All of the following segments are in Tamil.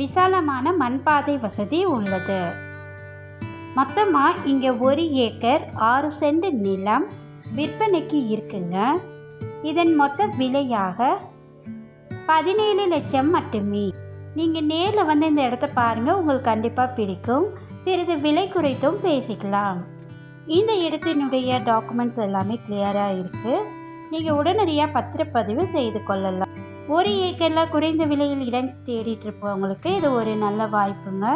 விசாலமான மண்பாதை வசதி உள்ளது. மொத்தமாக இங்கே ஒரு ஏக்கர் ஆறு சென்ட் நிலம் விற்பனைக்கு இருக்குங்க. இதன் மொத்த விலையாக பதினேழு லட்சம் மட்டுமே. நீங்கள் நேரில் வந்து இந்த இடத்த பாருங்கள் உங்களுக்கு கண்டிப்பாக பிடிக்கும். சிறிது விலை குறைத்தும் பேசிக்கலாம். இந்த இடத்தினுடைய டாக்குமெண்ட்ஸ் எல்லாமே கிளியராக இருக்குது நீங்கள் உடனடியாக பத்திரப்பதிவு செய்து கொள்ளலாம். ஒரு ஏக்கரில் குறைந்த விலையில் இடம் தேடிட்டு இருப்பவங்களுக்கு இது ஒரு நல்ல வாய்ப்புங்க.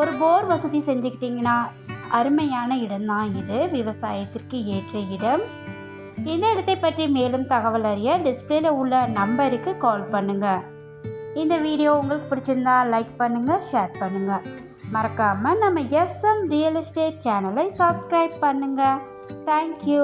ஒரு போர் வசதி செஞ்சுக்கிட்டிங்கன்னா அருமையான இடம்தான் இது. விவசாயத்திற்கு ஏற்ற இடம். இந்த இடத்தை பற்றி மேலும் தகவல் அறிய டிஸ்பிளேல உள்ள நம்பருக்கு கால் பண்ணுங்க. இந்த வீடியோ உங்களுக்கு பிடிச்சிருந்தா லைக் பண்ணுங்க ஷேர் பண்ணுங்க. மறக்காம நம்ம எஸ்எம் ரியல் எஸ்டேட் சேனலை சப்ஸ்கிரைப் பண்ணுங்க. Thank you